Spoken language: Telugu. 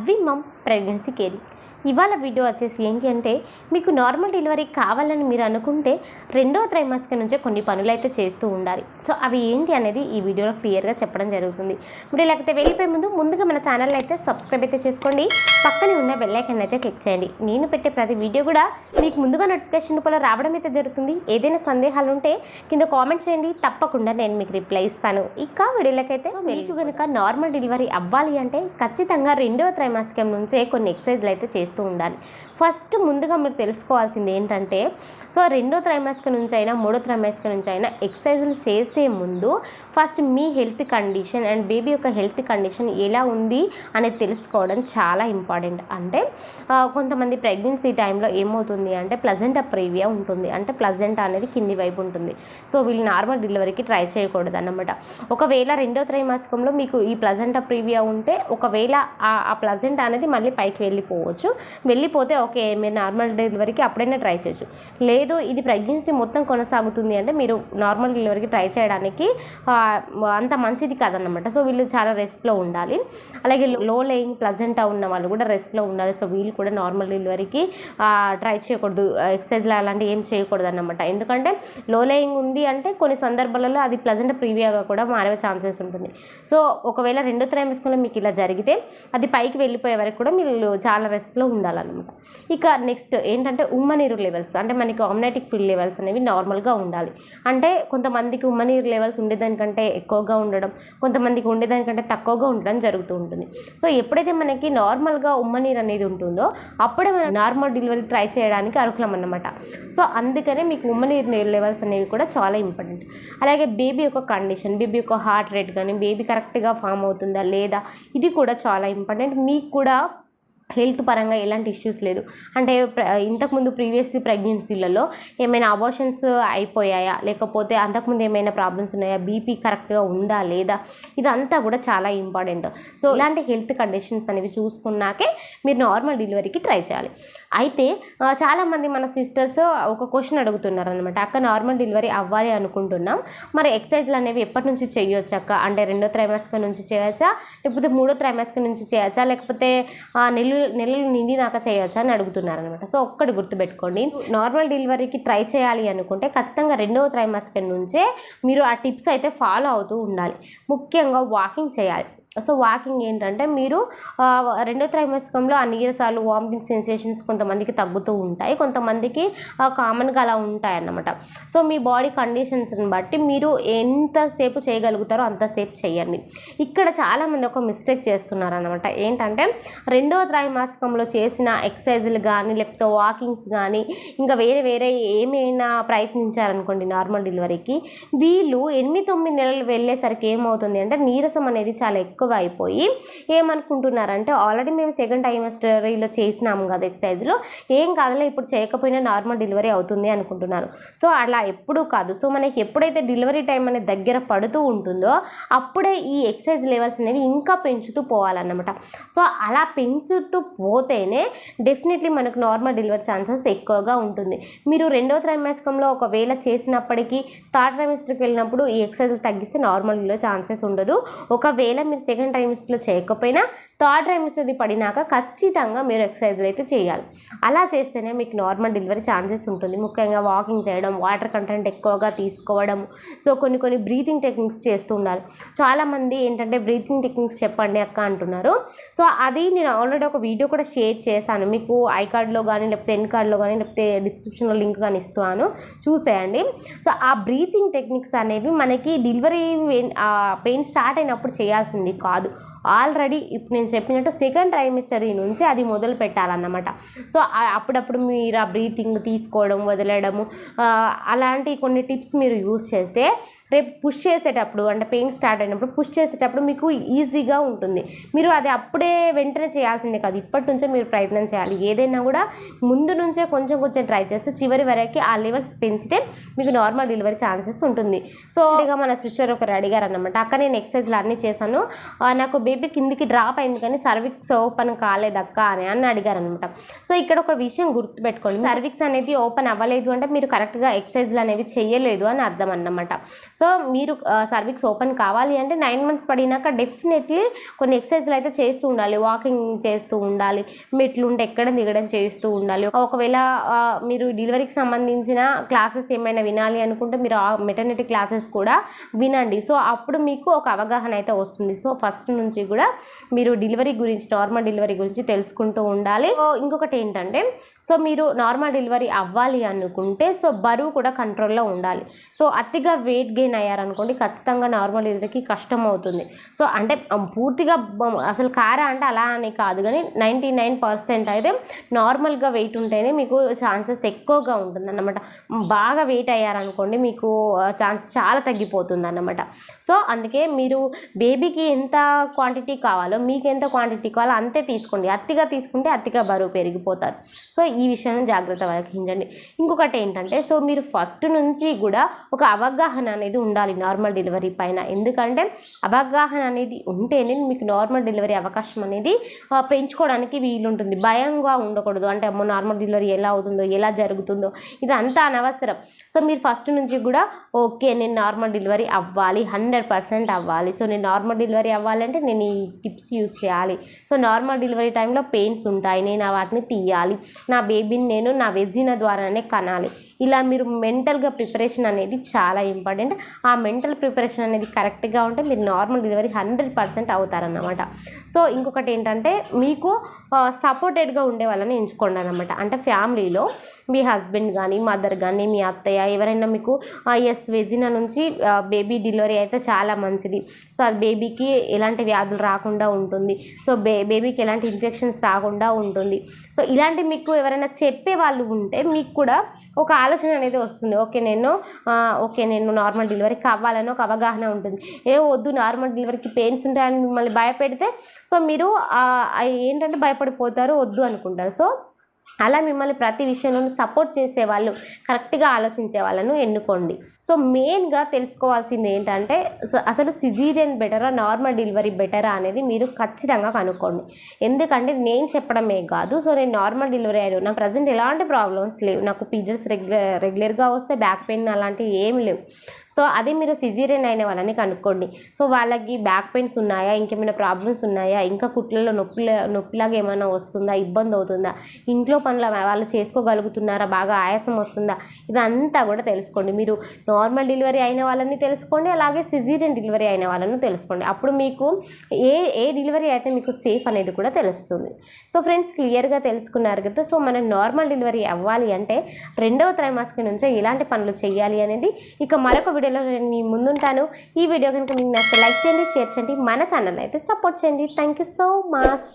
లవ్వి మమ్ ప్రెగ్నెన్సీ కేరింగ్ ఇవాళ వీడియో వచ్చేసి ఏంటి అంటే మీకు నార్మల్ డెలివరీ కావాలని మీరు అనుకుంటే రెండో త్రైమాసిక నుంచే కొన్ని పనులు అయితే చేస్తూ ఉండాలి. సో అవి ఏంటి అనేది ఈ వీడియోలో క్లియర్గా చెప్పడం జరుగుతుంది. ఇప్పుడు లేకపోతే వెళ్ళిపోయే ముందు ముందుగా మన ఛానల్ అయితే సబ్స్క్రైబ్ అయితే చేసుకోండి. పక్కనే ఉన్న బెల్ ఐకాన్ అయితే క్లిక్ చేయండి. నేను పెట్టే ప్రతి వీడియో కూడా మీకు ముందుగా నోటిఫికేషన్ రూపంలో రావడం అయితే జరుగుతుంది. ఏదైనా సందేహాలు ఉంటే కింద కామెంట్ చేయండి. తప్పకుండా నేను మీకు రిప్లై ఇస్తాను. ఇక వీడియోలకైతే మీకు కనుక నార్మల్ డెలివరీ అవ్వాలి అంటే ఖచ్చితంగా రెండవ త్రైమాసికం నుంచే కొన్ని ఎక్సర్సైజ్లు అయితే చేస్తూ ఉండాలి. ఫస్ట్ ముందుగా మీరు తెలుసుకోవాల్సింది ఏంటంటే సో రెండో త్రైమాసిక నుంచి అయినా మూడో త్రైమాసిక నుంచి అయినా ఎక్సర్సైజులు చేసే ముందు ఫస్ట్ మీ హెల్త్ కండిషన్ అండ్ బేబీ యొక్క హెల్త్ కండిషన్ ఎలా ఉంది అనేది తెలుసుకోవడం చాలా ఇంపార్టెంట్ అంటే కొంతమంది ప్రెగ్నెన్సీ టైంలో ఏమవుతుంది అంటే ప్లజెంట్ ప్రీవియా ఉంటుంది. అంటే ప్లజెంట్ అనేది కింది వైపు ఉంటుంది. సో వీళ్ళు నార్మల్ డెలివరీకి ట్రై చేయకూడదు అన్నమాట ఒకవేళ రెండో త్రైమాసికంలో మీకు ఈ ప్లజెంట్ ప్రీవియా ఉంటే ఒకవేళ ఆ ప్లజెంట్ అనేది మళ్ళీ పైకి వెళ్ళిపోవచ్చు. వెళ్ళిపోతే ఓకే మీరు నార్మల్ డెలివరీకి అప్పుడైనా ట్రై చేయొచ్చు. లే లేదు ఇది ప్రెగ్నెన్సీ మొత్తం కొనసాగుతుంది అంటే మీరు నార్మల్ డెలివరీకి ట్రై చేయడానికి అంత మంచిది కాదన్నమాట. సో వీళ్ళు చాలా రెస్ట్లో ఉండాలి. అలాగే లో లేయింగ్ ప్లజెంటా ఉన్న వాళ్ళు కూడా రెస్ట్లో ఉండాలి. సో వీళ్ళు కూడా నార్మల్ డెలివరీకి ట్రై చేయకూడదు. ఎక్సర్సైజ్లు అలాంటివి ఏం చేయకూడదు అన్నమాట ఎందుకంటే లో లేయింగ్ ఉంది అంటే కొన్ని సందర్భాలలో అది ప్లజెంట్ ప్రీవియాగా కూడా మారే ఛాన్సెస్ ఉంటుంది. సో ఒకవేళ రెండో త్రైమాసికంలో మీకు ఇలా జరిగితే అది పైకి వెళ్ళిపోయే వరకు కూడా మీరు చాలా రెస్ట్లో ఉండాలన్నమాట. ఇక నెక్స్ట్ ఏంటంటే ఉమ్మనీరు లెవెల్స్ అంటే మనకి ఆమ్నెటిక్ ఫిల్ లెవెల్స్ అనేవి నార్మల్గా ఉండాలి. అంటే కొంతమందికి ఉమ్మనీరు లెవెల్స్ ఉండేదానికంటే ఎక్కువగా ఉండడం కొంతమందికి ఉండేదానికంటే తక్కువగా ఉండడం జరుగుతూ ఉంటుంది. సో ఎప్పుడైతే మనకి నార్మల్గా ఉమ్మనీరు అనేది ఉంటుందో అప్పుడే మనం నార్మల్ డెలివరీ ట్రై చేయడానికి అర్హులం అన్నమాట సో అందుకనే మీకు ఉమ్మనీరు లెవెల్స్ అనేవి కూడా చాలా ఇంపార్టెంట్ అలాగే బేబీ యొక్క కండిషన్ బేబీ యొక్క హార్ట్ రేట్ కానీ బేబీ కరెక్ట్గా ఫామ్ అవుతుందా లేదా ఇది కూడా చాలా ఇంపార్టెంట్ మీకు కూడా హెల్త్ పరంగా ఎలాంటి ఇష్యూస్ లేదు. అంటే ప్ర- ఇంతకుముందు ప్రీవియస్ ప్రెగ్నెన్సీలలో ఏమైనా అబార్షన్స్ అయిపోయాయా? లేకపోతే అంతకుముందు ఏమైనా ప్రాబ్లమ్స్ ఉన్నాయా? బీపీ కరెక్ట్గా ఉందా లేదా? ఇదంతా కూడా చాలా ఇంపార్టెంట్ సో ఇలాంటి హెల్త్ కండిషన్స్ అనేవి చూసుకున్నాకే మీరు నార్మల్ డెలివరీకి ట్రై చేయాలి. అయితే చాలామంది మన సిస్టర్స్ ఒక క్వశ్చన్ అడుగుతున్నారు అనమాట అక్క నార్మల్ డెలివరీ అవ్వాలి అనుకుంటున్నాం. మరి ఎక్సర్సైజ్లు అనేవి ఎప్పటి నుంచి చేయొచ్చు అక్క? అంటే రెండో త్రైమాసిక నుంచి చేయొచ్చా? లేకపోతే మూడో త్రైమాసిక నుంచి చేయొచ్చా? లేకపోతే నెలలు నెలలు నిండినాక చేయొచ్చా అని అడుగుతున్నారు అనమాట సో ఒక్కటి గుర్తుపెట్టుకోండి. నార్మల్ డెలివరీకి ట్రై చేయాలి అనుకుంటే ఖచ్చితంగా రెండవ త్రైమాసిక నుంచే మీరు ఆ టిప్స్ అయితే ఫాలో అవుతూ ఉండాలి. ముఖ్యంగా వాకింగ్ చేయాలి. సో వాకింగ్ ఏంటంటే మీరు రెండో త్రైమాసికంలో ఆ నీరసాలు వామిటింగ్ సెన్సేషన్స్ కొంతమందికి తగ్గుతూ ఉంటాయి. కొంతమందికి కామన్గా అలా ఉంటాయి అన్నమాట సో మీ బాడీ కండిషన్స్ని బట్టి మీరు ఎంతసేపు చేయగలుగుతారో అంతసేపు చేయండి. ఇక్కడ చాలామంది ఒక మిస్టేక్ చేస్తున్నారు అనమాట ఏంటంటే రెండవ త్రైమాసికంలో చేసిన ఎక్సర్సైజులు కానీ లేకపోతే వాకింగ్స్ కానీ ఇంకా వేరే వేరే ఏమైనా ప్రయత్నించారనుకోండి నార్మల్ డెలివరీకి వీళ్ళు ఎనిమిది తొమ్మిది నెలలు వెళ్ళేసరికి ఏమవుతుంది అంటే నీరసం అనేది చాలా ఎక్కువ ఎక్కువ అయిపోయి ఏమనుకుంటున్నారంటే ఆల్రెడీ మేము సెకండ్ టైమస్టరీలో చేసినాము కదా ఎక్సైజ్లో ఏం కాదులే ఇప్పుడు చేయకపోయినా నార్మల్ డెలివరీ అవుతుంది అనుకుంటున్నారు. సో అలా ఎప్పుడూ కాదు. సో మనకి ఎప్పుడైతే డెలివరీ టైం అనేది దగ్గర పడుతూ ఉంటుందో అప్పుడే ఈ ఎక్సర్సైజ్ లెవెల్స్ అనేవి ఇంకా పెంచుతూ పోవాలన్నమాట. సో అలా పెంచుతూ పోతేనే డెఫినెట్లీ మనకు నార్మల్ డెలివరీ ఛాన్సెస్ ఎక్కువగా ఉంటుంది. మీరు రెండో త్రైమాసికంలో ఒకవేళ చేసినప్పటికీ థర్డ్ ట్రైమిస్టర్కి వెళ్ళినప్పుడు ఈ ఎక్సైజ్ తగ్గిస్తే నార్మల్ డెలివరీ ఛాన్సెస్ ఉండదు. ఒకవేళ మీరు సెకండ్ టైమ్స్లో చేయకపోయినా థర్డ్ ట్రైమిస్టర్ది పడినాక ఖచ్చితంగా మీరు ఎక్సర్సైజ్లు అయితే చేయాలి. అలా చేస్తేనే మీకు నార్మల్ డెలివరీ ఛాన్సెస్ ఉంటుంది. ముఖ్యంగా వాకింగ్ చేయడం వాటర్ కంటెంట్ ఎక్కువగా తీసుకోవడం. సో కొన్ని కొన్ని బ్రీతింగ్ టెక్నిక్స్ చేస్తూ ఉండాలి. చాలామంది ఏంటంటే బ్రీతింగ్ టెక్నిక్స్ చెప్పండి అక్క అంటున్నారు. సో అది నేను ఆల్రెడీ ఒక వీడియో కూడా షేర్ చేశాను. మీకు ఐ కార్డ్లో కానీ లేకపోతే ఎన్ కార్డ్లో కానీ లేకపోతే డిస్క్రిప్షన్లో లింక్ కానీ ఇస్తాను. చూసేయండి. సో ఆ బ్రీతింగ్ టెక్నిక్స్ అనేవి మనకి డెలివరీ పెయిన్ స్టార్ట్ అయినప్పుడు చేయాల్సింది కాదు. ఆల్రెడీ ఇప్పుడు నేను చెప్పినట్టు సెకండ్ ట్రైమిస్టరీ నుంచి అది మొదలు పెట్టాలన్నమాట. సో అప్పుడప్పుడు మీరు ఆ బ్రీతింగ్ తీసుకోవడం వదిలేయడము అలాంటి కొన్ని టిప్స్ మీరు యూస్ చేస్తే రేపు పుష్ చేసేటప్పుడు అంటే పెయిన్ స్టార్ట్ అయినప్పుడు పుష్ చేసేటప్పుడు మీకు ఈజీగా ఉంటుంది. మీరు అది అప్పుడే వెంటనే చేయాల్సిందే కాదు. ఇప్పటి నుంచే మీరు ప్రయత్నం చేయాలి. ఏదైనా కూడా ముందు నుంచే కొంచెం కొంచెం ట్రై చేస్తే చివరి వరకు ఆ లెవెల్స్ పెంచితే మీకు నార్మల్ డెలివరీ ఛాన్సెస్ ఉంటుంది. సో ఇక మన సిస్టర్ ఒకరు అడిగారు అనమాట అక్క నేను ఎక్సర్సైజ్లు అన్నీ చేశాను. నాకు బేబీ కిందికి డ్రాప్ అయింది కానీ సర్విక్స్ ఓపెన్ కాలేదక్క అని అని అడిగారు అనమాట సో ఇక్కడ ఒక విషయం గుర్తుపెట్టుకోండి. సర్విక్స్ అనేది ఓపెన్ అవ్వలేదు అంటే మీరు కరెక్ట్గా ఎక్సర్సైజ్లు అనేవి చేయలేదు అని అర్థం అన్నమాట. సో మీరు సర్విక్స్ ఓపెన్ కావాలి అంటే నైన్ మంత్స్ పడినాక డెఫినెట్లీ కొన్ని ఎక్సర్సైజ్లు అయితే చేస్తూ ఉండాలి. వాకింగ్ చేస్తూ ఉండాలి. మెట్లుంటే ఎక్కడ దిగడం చేస్తూ ఉండాలి. ఒకవేళ మీరు డెలివరీకి సంబంధించిన క్లాసెస్ ఏమైనా వినాలి అనుకుంటే మీరు ఆ మెటర్నిటీ క్లాసెస్ కూడా వినండి. సో అప్పుడు మీకు ఒక అవగాహన అయితే వస్తుంది. సో ఫస్ట్ నుంచి కూడా మీరు డెలివరీ గురించి నార్మల్ డెలివరీ గురించి తెలుసుకుంటూ ఉండాలి. ఇంకొకటి ఏంటంటే సో మీరు నార్మల్ డెలివరీ అవ్వాలి అనుకుంటే సో బరువు కూడా కంట్రోల్లో ఉండాలి. సో అతిగా వెయిట్ గెయిన్ అయ్యారనుకోండి ఖచ్చితంగా నార్మల్ డెలివరీకి కష్టం అవుతుంది. సో అంటే పూర్తిగా అసలు కారా అంటే అలా అని కాదు కానీ నైంటీ నైన్ పర్సెంట్ అయితే నార్మల్గా వెయిట్ ఉంటేనే మీకు ఛాన్సెస్ ఎక్కువగా ఉంటుంది అన్నమాట బాగా వెయిట్ అయ్యారనుకోండి మీకు ఛాన్స్ చాలా తగ్గిపోతుంది అన్నమాట సో అందుకే మీరు బేబీకి ఎంత క్వాంటిటీ కావాలో మీకు ఎంత క్వాంటిటీ కావాలో అంతే తీసుకోండి. అతిగా తీసుకుంటే అతిగా బరువు పెరిగిపోతారు. సో ఈ విషయాన్ని జాగ్రత్త వహించండి. ఇంకొకటి ఏంటంటే సో మీరు ఫస్ట్ నుంచి కూడా ఒక అవగాహన అనేది ఉండాలి నార్మల్ డెలివరీ పైన. ఎందుకంటే అవగాహన అనేది ఉంటేనే మీకు నార్మల్ డెలివరీ అవకాశం అనేది పెంచుకోవడానికి వీలుంటుంది. భయంగా ఉండకూడదు. అంటే అమ్మో నార్మల్ డెలివరీ ఎలా అవుతుందో ఎలా జరుగుతుందో ఇదంతా అనవసరం. సో మీరు ఫస్ట్ నుంచి కూడా ఓకే నేను నార్మల్ డెలివరీ అవ్వాలి హండ్రెడ్ పర్సెంట్ అవ్వాలి. సో నేను నార్మల్ డెలివరీ అవ్వాలంటే నేను ఈ టిప్స్ యూజ్ చేయాలి. సో నార్మల్ డెలివరీ టైంలో పెయిన్స్ ఉంటాయి. నేను వాటిని తీయాలి. నా బేబీని నేను నా వెజిన ద్వారానే కనాలి. ఇలా మీరు మెంటల్గా ప్రిపరేషన్ అనేది చాలా ఇంపార్టెంట్ ఆ మెంటల్ ప్రిపరేషన్ అనేది కరెక్ట్గా ఉంటే మీరు నార్మల్ డెలివరీ హండ్రెడ్ పర్సెంట్ అవుతారన్నమాట. సో ఇంకొకటి ఏంటంటే మీకు సపోర్టెడ్గా ఉండే వాళ్ళని ఎంచుకోండి అనమాట అంటే ఫ్యామిలీలో మీ హస్బెండ్ కానీ మదర్ కానీ మీ అత్తయ్య ఎవరైనా మీకు ఎస్ వెజిన నుంచి బేబీ డెలివరీ అయితే చాలా మంచిది. సో అది బేబీకి ఎలాంటి వ్యాధులు రాకుండా ఉంటుంది. సో బే బేబీకి ఎలాంటి ఇన్ఫెక్షన్స్ రాకుండా ఉంటుంది. సో ఇలాంటి మీకు ఎవరైనా చెప్పే వాళ్ళు ఉంటే మీకు కూడా ఒక ఆలోచన అనేది వస్తుంది. ఓకే నేను ఓకే నేను నార్మల్ డెలివరీ కావాలని ఒక అవగాహన ఉంటుంది. ఏ వద్దు నార్మల్ డెలివరీకి పెయిన్స్ ఉంటాయని మిమ్మల్ని భయపెడితే సో మీరు ఏంటంటే భయపడిపోతారు వద్దు అనుకుంటారు. సో అలా మిమ్మల్ని ప్రతి విషయంలో సపోర్ట్ చేసే వాళ్ళు కరెక్ట్గా ఆలోచించే వాళ్ళను ఎన్నుకోండి. సో మెయిన్గా తెలుసుకోవాల్సింది ఏంటంటే అసలు సిజీరియన్ బెటరా నార్మల్ డెలివరీ బెటరా అనేది మీరు ఖచ్చితంగా కనుక్కోండి. ఎందుకంటే నేను చెప్పడమే కాదు సో నేను నార్మల్ డెలివరీ అయ్యాను నాకు ప్రజెంట్ ఎలాంటి ప్రాబ్లమ్స్ లేవు. నాకు పీరియడ్స్ రెగ్యులర్ రెగ్యులర్గా వస్తే బ్యాక్ పెయిన్ అలాంటివి ఏమి లేవు. సో అదే మీరు సిజీరియన్ అయిన వాళ్ళని కనుక్కోండి. సో వాళ్ళకి బ్యాక్ పెయిన్స్ ఉన్నాయా? ఇంకేమైనా ప్రాబ్లమ్స్ ఉన్నాయా? ఇంకా కుట్లలో నొప్పి నొప్పిలాగా ఏమైనా వస్తుందా? ఇబ్బంది అవుతుందా? ఇంట్లో పనుల వాళ్ళు చేసుకోగలుగుతున్నారా? బాగా ఆయాసం వస్తుందా? ఇదంతా కూడా తెలుసుకోండి. మీరు నార్మల్ డెలివరీ అయిన వాళ్ళని తెలుసుకోండి అలాగే సిజీరియన్ డెలివరీ అయిన వాళ్ళని తెలుసుకోండి. అప్పుడు మీకు ఏ ఏ డెలివరీ అయితే మీకు సేఫ్ అనేది కూడా తెలుస్తుంది. సో ఫ్రెండ్స్ క్లియర్గా తెలుసుకున్నారు కదా? సో మనం నార్మల్ డెలివరీ అవ్వాలి అంటే రెండవ త్రైమాసిక నుంచే ఎలాంటి పనులు చేయాలి అనేది ఇక మరొక వీడియోలో నేను ముందుంటాను. ఈ వీడియో కనుక మీకు నచ్చితే లైక్ చేయండి షేర్ చేయండి మన ఛానల్ అయితే సపోర్ట్ చేయండి. Thank you so much